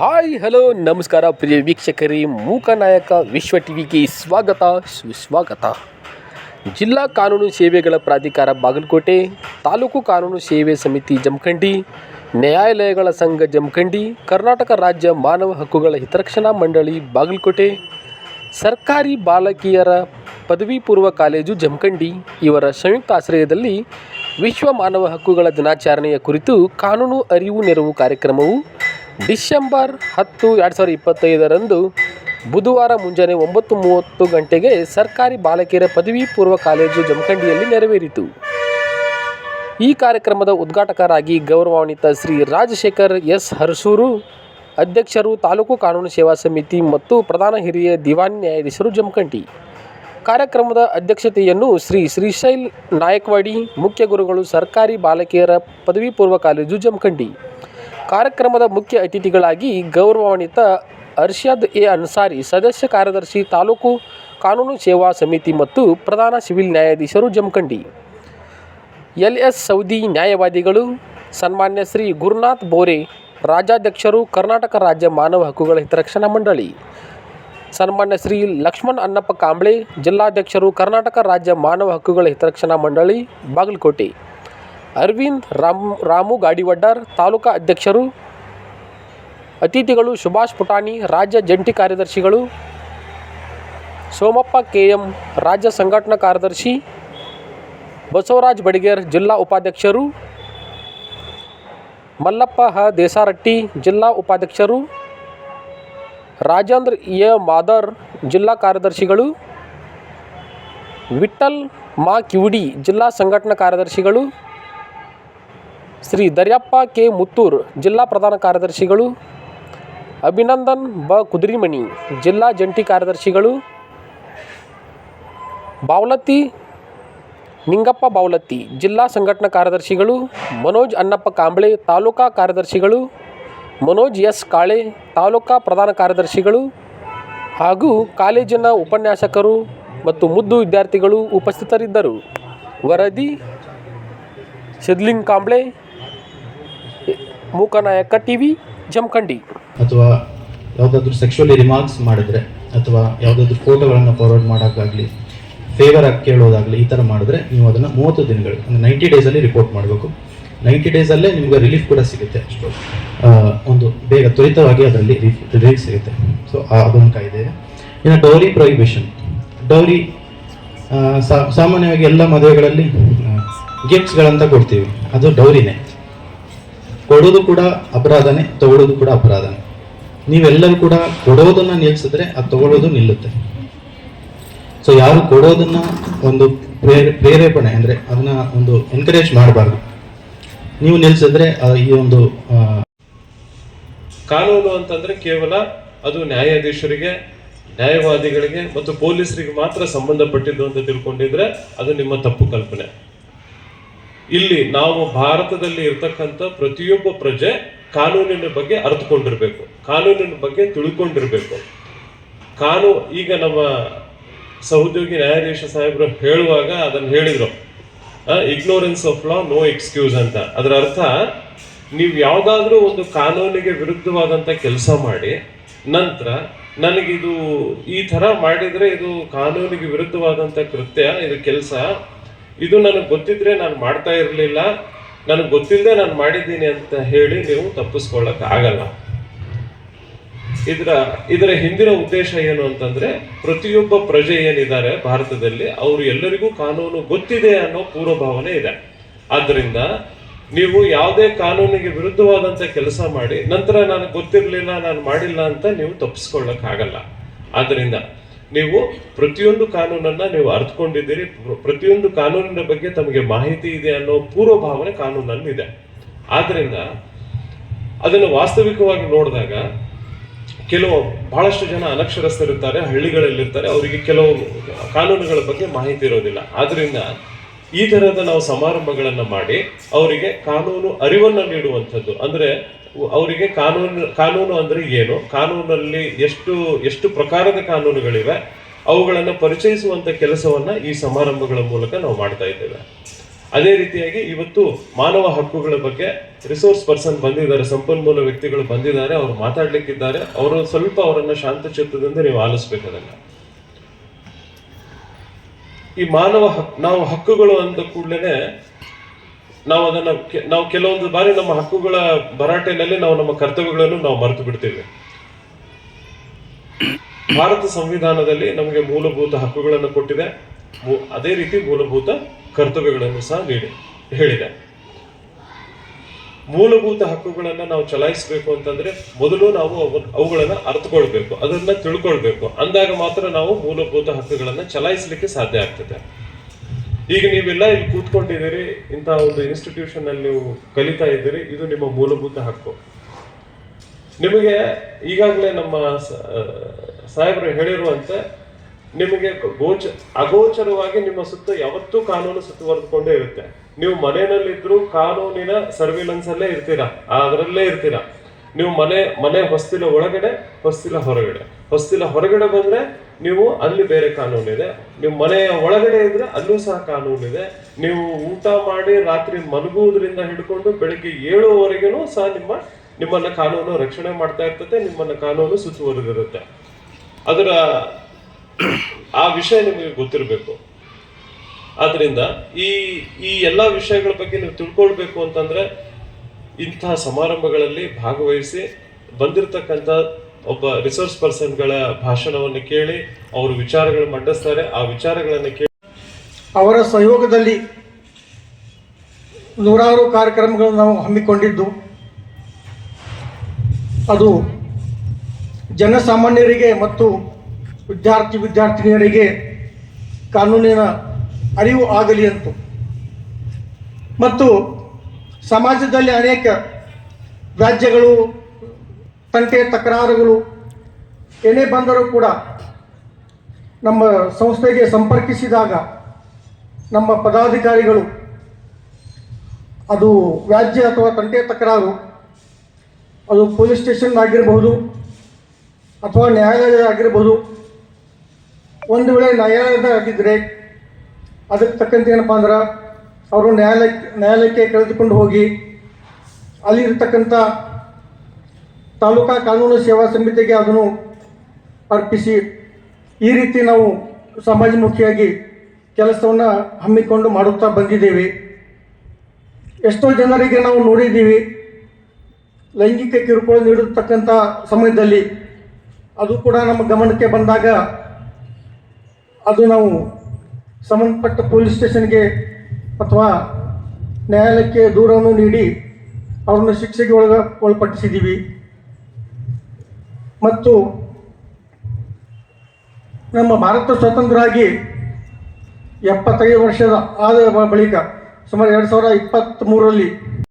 Hi hello ನಮಸ್ಕಾರ, ಪ್ರಿಯ ವೀಕ್ಷಕರೇ. ಮೂಕನಾಯಕ ವಿಶ್ವ ಟಿವಿಗೆ ಸ್ವಾಗತ, ಸುಸ್ವಾಗತ. ಜಿಲ್ಲಾ ಕಾನೂನು ಸೇವೆಗಳ ಪ್ರಾಧಿಕಾರ ಬಾಗಲಕೋಟೆ, ತಾಲೂಕು ಕಾನೂನು ಸೇವೆ ಸಮಿತಿ ಜಮಖಂಡಿ, ನ್ಯಾಯಾಲಯಗಳ ಸಂಘ ಜಮಖಂಡಿ, ಕರ್ನಾಟಕ ರಾಜ್ಯ ಮಾನವ ಹಕ್ಕುಗಳ ಹಿತರಕ್ಷಣಾ ಮಂಡಳಿ ಬಾಗಲಕೋಟೆ, ಸರ್ಕಾರಿ ಬಾಲಕಿಯರ ಪದವಿ ಪೂರ್ವ ಕಾಲೇಜು ಜಮಖಂಡಿ. ಇವರ ಸಂಯುಕ್ತ ಆಶ್ರಯದಲ್ಲಿ ವಿಶ್ವ ಮಾನವ ಹಕ್ಕುಗಳ ದಿನಾಚರಣೆಯ ಕುರಿತು ಕಾನೂನು ಅರಿವು ನೆರವು ಕಾರ್ಯಕ್ರಮವು ಡಿಸೆಂಬರ್ ಹತ್ತು ಎರಡು ಸಾವಿರದ ಇಪ್ಪತ್ತೈದರಂದು ಬುಧವಾರ ಮುಂಜಾನೆ ಒಂಬತ್ತು ಮೂವತ್ತು ಗಂಟೆಗೆ ಸರ್ಕಾರಿ ಬಾಲಕಿಯರ ಪದವಿ ಪೂರ್ವ ಕಾಲೇಜು ಜಮಖಂಡಿಯಲ್ಲಿ ನೆರವೇರಿತು. ಈ ಕಾರ್ಯಕ್ರಮದ ಉದ್ಘಾಟಕರಾಗಿ ಗೌರವಾನ್ವಿತ ಶ್ರೀ ರಾಜಶೇಖರ್ ಎಸ್ ಹರ್ಸೂರು, ಅಧ್ಯಕ್ಷರು ತಾಲೂಕು ಕಾನೂನು ಸೇವಾ ಸಮಿತಿ ಮತ್ತು ಪ್ರಧಾನ ಹಿರಿಯ ದಿವಾನ್ ನ್ಯಾಯಾಧೀಶರು ಜಮಖಂಡಿ. ಕಾರ್ಯಕ್ರಮದ ಅಧ್ಯಕ್ಷತೆಯನ್ನು ಶ್ರೀ ಶ್ರೀಶೈಲ್ ನಾಯಕ್ವಾಡಿ, ಮುಖ್ಯ ಗುರುಗಳು, ಸರ್ಕಾರಿ ಬಾಲಕಿಯರ ಪದವಿ ಪೂರ್ವ ಕಾಲೇಜು ಜಮಖಂಡಿ. ಕಾರ್ಯಕ್ರಮದ ಮುಖ್ಯ ಅತಿಥಿಗಳಾಗಿ ಗೌರವಾನ್ವಿತ ಅರ್ಷದ್ ಎ ಅನ್ಸಾರಿ, ಸದಸ್ಯ ಕಾರ್ಯದರ್ಶಿ ತಾಲೂಕು ಕಾನೂನು ಸೇವಾ ಸಮಿತಿ ಮತ್ತು ಪ್ರಧಾನ ಸಿವಿಲ್ ನ್ಯಾಯಾಧೀಶರು ಜಮಖಂಡಿ. ಎಲ್ ಎಸ್ ಸೌದಿ ನ್ಯಾಯವಾದಿಗಳು, ಸನ್ಮಾನ್ಯ ಶ್ರೀ ಗುರುನಾಥ್ ಬೋರೆ, ರಾಜ್ಯಾಧ್ಯಕ್ಷರು, ಕರ್ನಾಟಕ ರಾಜ್ಯ ಮಾನವ ಹಕ್ಕುಗಳ ಹಿತರಕ್ಷಣಾ ಮಂಡಳಿ. ಸನ್ಮಾನ್ಯ ಶ್ರೀ ಲಕ್ಷ್ಮಣ್ ಅನ್ನಪ್ಪ ಕಾಂಬ್ಳೆ, ಜಿಲ್ಲಾಧ್ಯಕ್ಷರು, ಕರ್ನಾಟಕ ರಾಜ್ಯ ಮಾನವ ಹಕ್ಕುಗಳ ಹಿತರಕ್ಷಣಾ ಮಂಡಳಿ, ಬಾಗಲಕೋಟೆ. ಅರವಿಂದ್ ರಾಮ್, ರಾಮು ಗಾಡಿವಡ್ಡರ್, ತಾಲೂಕಾ ಅಧ್ಯಕ್ಷರು, ಅತಿಥಿಗಳು ಸುಭಾಷ್ ಪುಟಾಣಿ, ರಾಜ್ಯ ಜಂಟಿ ಕಾರ್ಯದರ್ಶಿಗಳು, ಸೋಮಪ್ಪ ಕೆ ಎಂ ರಾಜ್ಯ ಸಂಘಟನಾ ಕಾರ್ಯದರ್ಶಿ, ಬಸವರಾಜ್ ಬಡಿಗೇರ್, ಜಿಲ್ಲಾ ಉಪಾಧ್ಯಕ್ಷರು, ಮಲ್ಲಪ್ಪ ಹ. ದೇಸಾರಟ್ಟಿ, ಜಿಲ್ಲಾ ಉಪಾಧ್ಯಕ್ಷರು, ರಾಜೇಂದ್ರ ಎ. ಮಾದರ್, ಜಿಲ್ಲಾ ಕಾರ್ಯದರ್ಶಿಗಳು ವಿಠಲ್ ಮಾ. ಕಿವುಡಿ, ಜಿಲ್ಲಾ ಸಂಘಟನಾ ಕಾರ್ಯದರ್ಶಿಗಳು ಶ್ರೀ ದರ್ಯಪ್ಪ ಕೆ ಮುತ್ತೂರ್, ಜಿಲ್ಲಾ ಪ್ರಧಾನ ಕಾರ್ಯದರ್ಶಿಗಳು. ಅಭಿನಂದನ್ ಬ ಕುದ್ರಿಮಣಿ, ಜಿಲ್ಲಾ ಜಂಟಿ ಕಾರ್ಯದರ್ಶಿಗಳು. ಬಾವಲತ್ತಿ, ನಿಂಗಪ್ಪ ಬಾವಲತ್ತಿ, ಜಿಲ್ಲಾ ಸಂಘಟನಾ ಕಾರ್ಯದರ್ಶಿಗಳು. ಮನೋಜ್ ಅನ್ನಪ್ಪ ಕಾಂಬಳೆ, ತಾಲೂಕಾ ಕಾರ್ಯದರ್ಶಿಗಳು. ಮನೋಜ್ ಎಸ್ ಕಾಳೆ, ತಾಲೂಕಾ ಪ್ರಧಾನ ಕಾರ್ಯದರ್ಶಿಗಳು. ಹಾಗೂ ಕಾಲೇಜಿನ ಉಪನ್ಯಾಸಕರು ಮತ್ತು ಮುದ್ದು ವಿದ್ಯಾರ್ಥಿಗಳು ಉಪಸ್ಥಿತರಿದ್ದರು. ವರದಿ Siddling Kamble. Mooknayak T V Jamkhandi. ಅಥವಾ ಯಾವುದಾದ್ರೂ ಸೆಕ್ಷುವಲಿ ರಿಮಾರ್ಕ್ಸ್ ಮಾಡಿದ್ರೆ, ಅಥವಾ ಯಾವುದಾದ್ರೂ ಫೋಟೋಗಳನ್ನು ಫಾರ್ವರ್ಡ್ ಮಾಡೋಕ್ಕಾಗಲಿ ಫೇವರ್ ಆಗಿ ಕೇಳೋದಾಗಲಿ ಈ ಥರ ಮಾಡಿದ್ರೆ ನೀವು ಅದನ್ನು ಮೂವತ್ತು ದಿನಗಳು, ಅಂದರೆ ನೈಂಟಿ ಡೇಸಲ್ಲಿ ರಿಪೋರ್ಟ್ ಮಾಡಬೇಕು. ನೈಂಟಿ ಡೇಸಲ್ಲೇ ನಿಮಗೆ ರಿಲೀಫ್ ಕೂಡ ಸಿಗುತ್ತೆ ಅಷ್ಟು. ಒಂದು ಬೇಗ ತ್ವರಿತವಾಗಿ ಅದರಲ್ಲಿ ರಿಲೀಫ್ ಸಿಗುತ್ತೆ. ಸೊ ಅದೊಂದು ಕಾಯ್ದೆ ಇನ್ನು ಡೌರಿ ಪ್ರೊಹಿಬಿಷನ್ ಡೌರಿ ಸಾಮಾನ್ಯವಾಗಿ ಎಲ್ಲ ಮದುವೆಗಳಲ್ಲಿ ಗಿಫ್ಟ್ಸ್ಗಳಂತ ಕೊಡ್ತೀವಿ. ಅದು ಡೌರಿನೇ ಕೊಡೋದು ಕೂಡ ಅಪರಾಧನೇ, ತಗೊಳ್ಳೋದು ಕೂಡ ಅಪರಾಧನೇ. ನೀವೆಲ್ಲರೂ ಕೂಡ ಕೊಡೋದನ್ನ ನಿಲ್ಲಿಸಿದ್ರೆ ಅದು ತಗೊಳ್ಳೋದು ನಿಲ್ಲುತ್ತೆ. ಸೊ ಯಾರು ಕೊಡೋದನ್ನ ಒಂದು ಪ್ರೇರ- ಪ್ರೇರೇಪಣೆ ಅಂದ್ರೆ ಅದನ್ನ ಒಂದು ಎನ್ಕರೇಜ್ ಮಾಡಬಾರ್ದು. ನೀವು ನಿಲ್ಲಿಸಿದ್ರೆ ಈ ಒಂದು ಕಾನೂನು ಅಂತಂದ್ರೆ ಕೇವಲ ಅದು ನ್ಯಾಯಾಧೀಶರಿಗೆ, ನ್ಯಾಯವಾದಿಗಳಿಗೆ ಮತ್ತು ಪೊಲೀಸರಿಗೆ ಮಾತ್ರ ಸಂಬಂಧಪಟ್ಟಿದ್ದು ಅಂತ ತಿಳ್ಕೊಂಡಿದ್ರೆ ಅದು ನಿಮ್ಮ ತಪ್ಪು ಕಲ್ಪನೆ. ಇಲ್ಲಿ ನಾವು ಭಾರತದಲ್ಲಿ ಇರ್ತಕ್ಕಂಥ ಪ್ರತಿಯೊಬ್ಬ ಪ್ರಜೆ ಕಾನೂನಿನ ಬಗ್ಗೆ ಅರ್ಥಕೊಂಡಿರ್ಬೇಕು ಕಾನೂನಿನ ಬಗ್ಗೆ ತಿಳ್ಕೊಂಡಿರ್ಬೇಕು. ಕಾನೂ, ಈಗ ನಮ್ಮ ಸಹೋದ್ಯೋಗಿ ನ್ಯಾಯಾಧೀಶ ಸಾಹೇಬರು ಹೇಳುವಾಗ ಅದನ್ನು ಹೇಳಿದ್ರು. Ignorance of law no excuse ಅಂತ. ಅದರ ಅರ್ಥ, ನೀವು ಯಾವುದಾದ್ರೂ ಒಂದು ಕಾನೂನಿಗೆ ವಿರುದ್ಧವಾದಂಥ ಕೆಲಸ ಮಾಡಿ, ನಂತರ ನನಗಿದು ಈ ಥರ ಮಾಡಿದರೆ ಇದು ಕಾನೂನಿಗೆ ವಿರುದ್ಧವಾದಂಥ ಕೃತ್ಯ, ಇದು ಕೆಲಸ ಇದು ನನಗೆ ಗೊತ್ತಿದ್ರೆ ನಾನು ಮಾಡ್ತಾ ಇರಲಿಲ್ಲ. ನನಗೆ ಗೊತ್ತಿಲ್ಲದೆ ನಾನು ಮಾಡಿದ್ದೀನಿ ಅಂತ ಹೇಳಿ ನೀವು ತಪ್ಪಿಸ್ಕೊಳ್ಳಕ್ಕೆ ಆಗಲ್ಲ. ಇದರ ಇದರ ಹಿಂದಿನ ಉದ್ದೇಶ ಏನು ಅಂತಂದ್ರೆ ಪ್ರತಿಯೊಬ್ಬ ಪ್ರಜೆ ಏನಿದ್ದಾರೆ ಭಾರತದಲ್ಲಿ ಅವರು ಎಲ್ಲರಿಗೂ ಕಾನೂನು ಗೊತ್ತಿದೆ ಅನ್ನೋ ಪೂರ್ವಭಾವನೆ ಇದೆ. ಆದ್ದರಿಂದ ನೀವು ಯಾವುದೇ ಕಾನೂನಿಗೆ ವಿರುದ್ಧವಾದಂಥ ಕೆಲಸ ಮಾಡಿ, ನಂತರ ನನಗೆ ಗೊತ್ತಿರಲಿಲ್ಲ, ನಾನು ಮಾಡಿಲ್ಲ ಅಂತ ನೀವು ತಪ್ಪಿಸ್ಕೊಳ್ಳೋಕ್ಕಾಗಲ್ಲ ಆದ್ದರಿಂದ ನೀವು ಪ್ರತಿಯೊಂದು ಕಾನೂನನ್ನ ನೀವು ಅರ್ಥಕೊಂಡಿದ್ದೀರಿ ಪ್ರತಿಯೊಂದು ಕಾನೂನಿನ ಬಗ್ಗೆ ತಮಗೆ ಮಾಹಿತಿ ಇದೆ ಅನ್ನೋ ಪೂರ್ವಭಾವನೆ ಕಾನೂನಲ್ಲಿ ಇದೆ ಆದ್ರಿಂದ ಅದನ್ನು ವಾಸ್ತವಿಕವಾಗಿ ನೋಡಿದಾಗ ಕೆಲವು ಬಹಳಷ್ಟು ಜನ ಅನಕ್ಷರಸ್ಥರಿರ್ತಾರೆ, ಹಳ್ಳಿಗಳಲ್ಲಿರ್ತಾರೆ. ಅವರಿಗೆ ಕೆಲವು ಕಾನೂನುಗಳ ಬಗ್ಗೆ ಮಾಹಿತಿ ಇರೋದಿಲ್ಲ. ಆದ್ರಿಂದ ಈ ತರಹದ ನಾವು ಸಮಾರಂಭಗಳನ್ನು ಮಾಡಿ ಅವರಿಗೆ ಕಾನೂನು ಅರಿವನ್ನ ನೀಡುವಂಥದ್ದು. ಅಂದ್ರೆ ಅವರಿಗೆ ಕಾನೂನು ಕಾನೂನು ಅಂದರೆ ಏನು? ಕಾನೂನಲ್ಲಿ ಎಷ್ಟು ಎಷ್ಟು ಪ್ರಕಾರದ ಕಾನೂನುಗಳಿವೆ? ಅವುಗಳನ್ನು ಪರಿಚಯಿಸುವಂಥ ಕೆಲಸವನ್ನು ಈ ಸಮಾರಂಭಗಳ ಮೂಲಕ ನಾವು ಮಾಡ್ತಾ ಇದ್ದೇವೆ. ಅದೇ ರೀತಿಯಾಗಿ ಇವತ್ತು ಮಾನವ ಹಕ್ಕುಗಳ ಬಗ್ಗೆ ರಿಸೋರ್ಸ್ ಪರ್ಸನ್ ಬಂದಿದ್ದಾರೆ, ಸಂಪನ್ಮೂಲ ವ್ಯಕ್ತಿಗಳು ಬಂದಿದ್ದಾರೆ, ಅವರು ಮಾತಾಡ್ಲಿಕ್ಕಿದ್ದಾರೆ. ಅವರು ಸ್ವಲ್ಪ ಅವರನ್ನು ಶಾಂತ ಚಿತ್ತದಿಂದ ನೀವು ಆಲಿಸ್ಬೇಕು ಅದನ್ನ ಈ ಮಾನವ ಹಕ್, ನಾವು ಹಕ್ಕುಗಳು ಅಂದ ಕೂಡಲೇ ನಾವು ಅದನ್ನ ನಾವು ಕೆಲವೊಂದು ಬಾರಿ ನಮ್ಮ ಹಕ್ಕುಗಳ ಭರಾಟೆಯಲ್ಲಿ ನಾವು ನಮ್ಮ ಕರ್ತವ್ಯಗಳನ್ನು ನಾವು ಮರೆತು ಬಿಡ್ತೇವೆ. ಭಾರತ ಸಂವಿಧಾನದಲ್ಲಿ ನಮಗೆ ಮೂಲಭೂತ ಹಕ್ಕುಗಳನ್ನು ಕೊಟ್ಟಿದೆ. ಅದೇ ರೀತಿ ಮೂಲಭೂತ ಕರ್ತವ್ಯಗಳನ್ನು ಸಹ ನೀಡಿ, ಹೇಳಿದೆ. ಮೂಲಭೂತ ಹಕ್ಕುಗಳನ್ನ ನಾವು ಚಲಾಯಿಸಬೇಕು ಅಂತಂದ್ರೆ ಮೊದಲು ನಾವು ಅವುಗಳನ್ನ ಅರ್ಥಕೊಳ್ಬೇಕು ಅದನ್ನ ತಿಳ್ಕೊಳ್ಬೇಕು. ಅಂದಾಗ ಮಾತ್ರ ನಾವು ಮೂಲಭೂತ ಹಕ್ಕುಗಳನ್ನ ಚಲಾಯಿಸಲಿಕ್ಕೆ ಸಾಧ್ಯ ಆಗ್ತದೆ. ಈಗ ನೀವೆಲ್ಲ ಇಲ್ಲಿ ಕೂತ್ಕೊಂಡಿದ್ದೀರಿ ಇಂತಹ ಒಂದು ಇನ್ಸ್ಟಿಟ್ಯೂಷನ್ ಅಲ್ಲಿ ನೀವು ಕಲಿತಾ ಇದ್ದೀರಿ, ಇದು ನಿಮ್ಮ ಮೂಲಭೂತ ಹಕ್ಕು. ನಿಮಗೆ ಈಗಾಗಲೇ ನಮ್ಮ ಸಾಹೇಬರು ಹೇಳಿರುವಂತೆ, ನಿಮಗೆ ಗೋಚ, ಅಗೋಚರವಾಗಿ ನಿಮ್ಮ ಸುತ್ತ ಯಾವತ್ತೂ ಕಾನೂನು ಸುತ್ತುವರೆದುಕೊಂಡೇ ಇರುತ್ತೆ. ನೀವು ಮನೆಯಲ್ಲಿದ್ದರೂ ಕಾನೂನಿನ ಸರ್ವಿಲೆನ್ಸ್ ಅಲ್ಲೇ ಇರ್ತೀರಾ ಅದರಲ್ಲೇ ಇರ್ತೀರಾ. ನೀವು ಮನೆ ಮನೆ ಹೊಸ್ತಿಲ ಒಳಗಡೆ, ಹೊಸ್ತಿಲ ಹೊರಗಡೆ. ಹೊಸ್ತಿಲ ಹೊರಗಡೆ ಬಂದ್ರೆ ನೀವು ಅಲ್ಲಿ ಬೇರೆ ಕಾನೂನಿದೆ ನೀವು ಮನೆಯ ಒಳಗಡೆ ಇದ್ರೆ ಅಲ್ಲೂ ಸಹ ಕಾನೂನಿದೆ ನೀವು ಊಟ ಮಾಡಿ ರಾತ್ರಿ ಮಲಗುವುದರಿಂದ ಹಿಡ್ಕೊಂಡು ಬೆಳಿಗ್ಗೆ ಏಳುವರೆಗೂ ಸಹ ನಿಮ್ಮ, ನಿಮ್ಮನ್ನ ಕಾನೂನು ರಕ್ಷಣೆ ಮಾಡ್ತಾ ಇರ್ತದೆ, ನಿಮ್ಮನ್ನ ಕಾನೂನು ಸುತ್ತುವರೆದಿರುತ್ತೆ. ಅದರ ಆ ವಿಷಯ ನಿಮಗೆ ಗೊತ್ತಿರಬೇಕು. ಆದ್ರಿಂದ ಈ ಈ ಎಲ್ಲ ವಿಷಯಗಳ ಬಗ್ಗೆ ನೀವು ತಿಳ್ಕೊಳ್ಬೇಕು ಅಂತಂದ್ರೆ ಇಂತಹ ಸಮಾರಂಭಗಳಲ್ಲಿ ಭಾಗವಹಿಸಿ ಬಂದಿರತಕ್ಕಂಥ ಒಬ್ಬ ರಿಸೋರ್ಸ್ ಪರ್ಸನ್ಗಳ ಭಾಷಣವನ್ನು ಕೇಳಿ ಅವರು ವಿಚಾರಗಳು ಮಂಡಿಸ್ತಾರೆ. ಆ ವಿಚಾರಗಳನ್ನು ಕೇಳಿ ಅವರ ಸಹಯೋಗದಲ್ಲಿ ನೂರಾರು ಕಾರ್ಯಕ್ರಮಗಳನ್ನು ನಾವು ಹಮ್ಮಿಕೊಂಡಿದ್ದು. ಅದು ಜನಸಾಮಾನ್ಯರಿಗೆ ಮತ್ತು ವಿದ್ಯಾರ್ಥಿ ವಿದ್ಯಾರ್ಥಿನಿಯರಿಗೆ ಕಾನೂನಿನ ಅರಿವು ಆಗಲಿ ಅಂತು. ಮತ್ತು ಸಮಾಜದಲ್ಲಿ ಅನೇಕ ವ್ಯಾಜ್ಯಗಳು ತಂಟೆ ತಕರಾರುಗಳು, ಏನೇ ಬಂದರೂ ಕೂಡ ನಮ್ಮ ಸಂಸ್ಥೆಗೆ ಸಂಪರ್ಕಿಸಿದಾಗ ನಮ್ಮ ಪದಾಧಿಕಾರಿಗಳು, ಅದು ವ್ಯಾಜ್ಯ ಅಥವಾ ತಂಟೆ ತಕರಾರು, ಅದು ಪೊಲೀಸ್ ಸ್ಟೇಷನ್ ಆಗಿರಬಹುದು ಅಥವಾ ನ್ಯಾಯಾಲಯ ಆಗಿರಬಹುದು. ಒಂದು ವೇಳೆ ನ್ಯಾಯಾಲಯದ ಆಗಿದ್ದರೆ ಅದಕ್ಕೆ ತಕ್ಕಂತೆ ಏನಪ್ಪ ಅಂದ್ರೆ ಅವರು ನ್ಯಾಯಾಲಯಕ್ಕೆ ನ್ಯಾಯಾಲಯಕ್ಕೆ ಕರೆದುಕೊಂಡು ಹೋಗಿ ಅಲ್ಲಿರ್ತಕ್ಕಂಥ ತಾಲೂಕಾ ಕಾನೂನು ಸೇವಾ ಸಮಿತಿಗೆ ಅದನ್ನು ಅರ್ಪಿಸಿ ಈ ರೀತಿ ನಾವು ಸಮಾಜಮುಖಿಯಾಗಿ ಕೆಲಸವನ್ನು ಹಮ್ಮಿಕೊಂಡು ಮಾಡುತ್ತಾ ಬಂದಿದ್ದೇವೆ. ಎಷ್ಟೋ ಜನರಿಗೆ ನಾವು ನೋಡಿದ್ದೀವಿ. ಲೈಂಗಿಕ ಕಿರುಕುಳ ನೀಡತಕ್ಕಂಥ ಸಮಯದಲ್ಲಿ ಅದು ಕೂಡ ನಮ್ಮ ಗಮನಕ್ಕೆ ಬಂದಾಗ ಅದು ನಾವು ಸಂಬಂಧಪಟ್ಟ ಪೊಲೀಸ್ ಸ್ಟೇಷನ್ಗೆ ಅಥವಾ ನ್ಯಾಯಾಲಯಕ್ಕೆ ದೂರವನ್ನು ನೀಡಿ ಅವ್ರನ್ನ ಶಿಕ್ಷೆಗೆ ಒಳಗ ಒಳಪಡಿಸಿದ್ದೀವಿ. ಮತ್ತು ನಮ್ಮ ಭಾರತ ಸ್ವತಂತ್ರ ಆಗಿ ಎಪ್ಪತ್ತೈದು ವರ್ಷದ ಆದ ಬಳಿಕ ಸುಮಾರು ಎರಡು ಸಾವಿರ ಇಪ್ಪತ್ತ್ಮೂರರಲ್ಲಿ